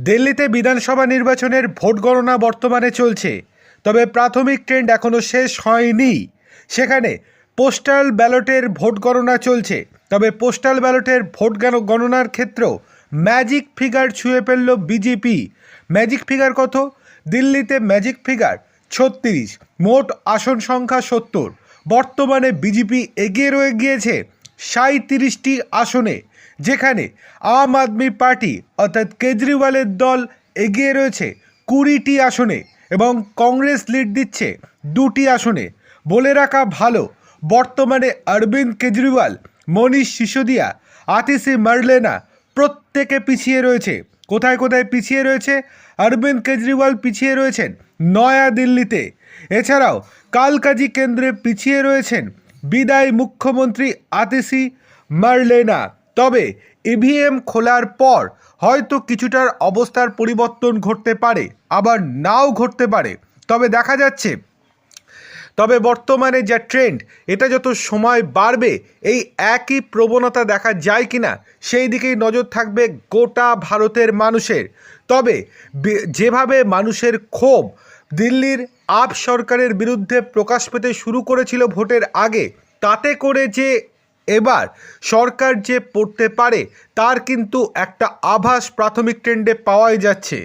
দিল্লিতে বিধানসভা নির্বাচনের ভোট গণনা বর্তমানে চলছে, তবে প্রাথমিক ট্রেন্ড এখনও শেষ হয়নি। সেখানে পোস্টাল ব্যালটের ভোট গণনা চলছে, তবে পোস্টাল ব্যালটের ভোট গণ- গণনার ক্ষেত্রেও ম্যাজিক ফিগার ছুঁয়ে ফেলল বিজেপি। ম্যাজিক ফিগার কত? দিল্লিতে ম্যাজিক ফিগার ছত্রিশ, মোট আসন সংখ্যা সত্তর। বর্তমানে বিজেপি এগিয়ে রয়ে গিয়েছে সাঁত্রিশটি আসনে, যেখানে আম আদমি পার্টি অর্থাৎ কেজরিওয়ালের দল এগিয়ে রয়েছে কুড়িটি আসনে এবং কংগ্রেস লিড দিচ্ছে দুটি আসনে। বলে রাখা ভালো, বর্তমানে অরবিন্দ কেজরিওয়াল, মনীষ সিসোদিয়া আতিসি মার্লেনা প্রত্যেকে পিছিয়ে রয়েছে। কোথায় কোথায় পিছিয়ে রয়েছে? অরবিন্দ কেজরিওয়াল পিছিয়ে রয়েছেন নয়া দিল্লিতে এছাড়াও কালকাজি কেন্দ্রে পিছিয়ে রয়েছেন বিদায় মুখ্যমন্ত্রী আতিসি মার্লেনা। তবে ইভিএম খোলার পর হয়তো কিছুটার অবস্থার পরিবর্তন ঘটতে পারে, আবার নাও ঘটতে পারে। তবে দেখা যাচ্ছে, তবে বর্তমানে যা ট্রেন্ড এটা যত সময় বাড়বে, এই একই প্রবণতা দেখা যায় কি না সেই দিকেই নজর থাকবে গোটা ভারতের মানুষের। তবে যেভাবে মানুষের ক্ষোভ দিল্লির আপ সরকারের বিরুদ্ধে প্রকাশ পেতে শুরু করেছিল ভোটের আগে। তাতে করে যে এবার সরকার যে পড়তে পারে, তার কিন্তু একটা আভাস প্রাথমিক ট্রেন্ডে পাওয়াই যাচ্ছে।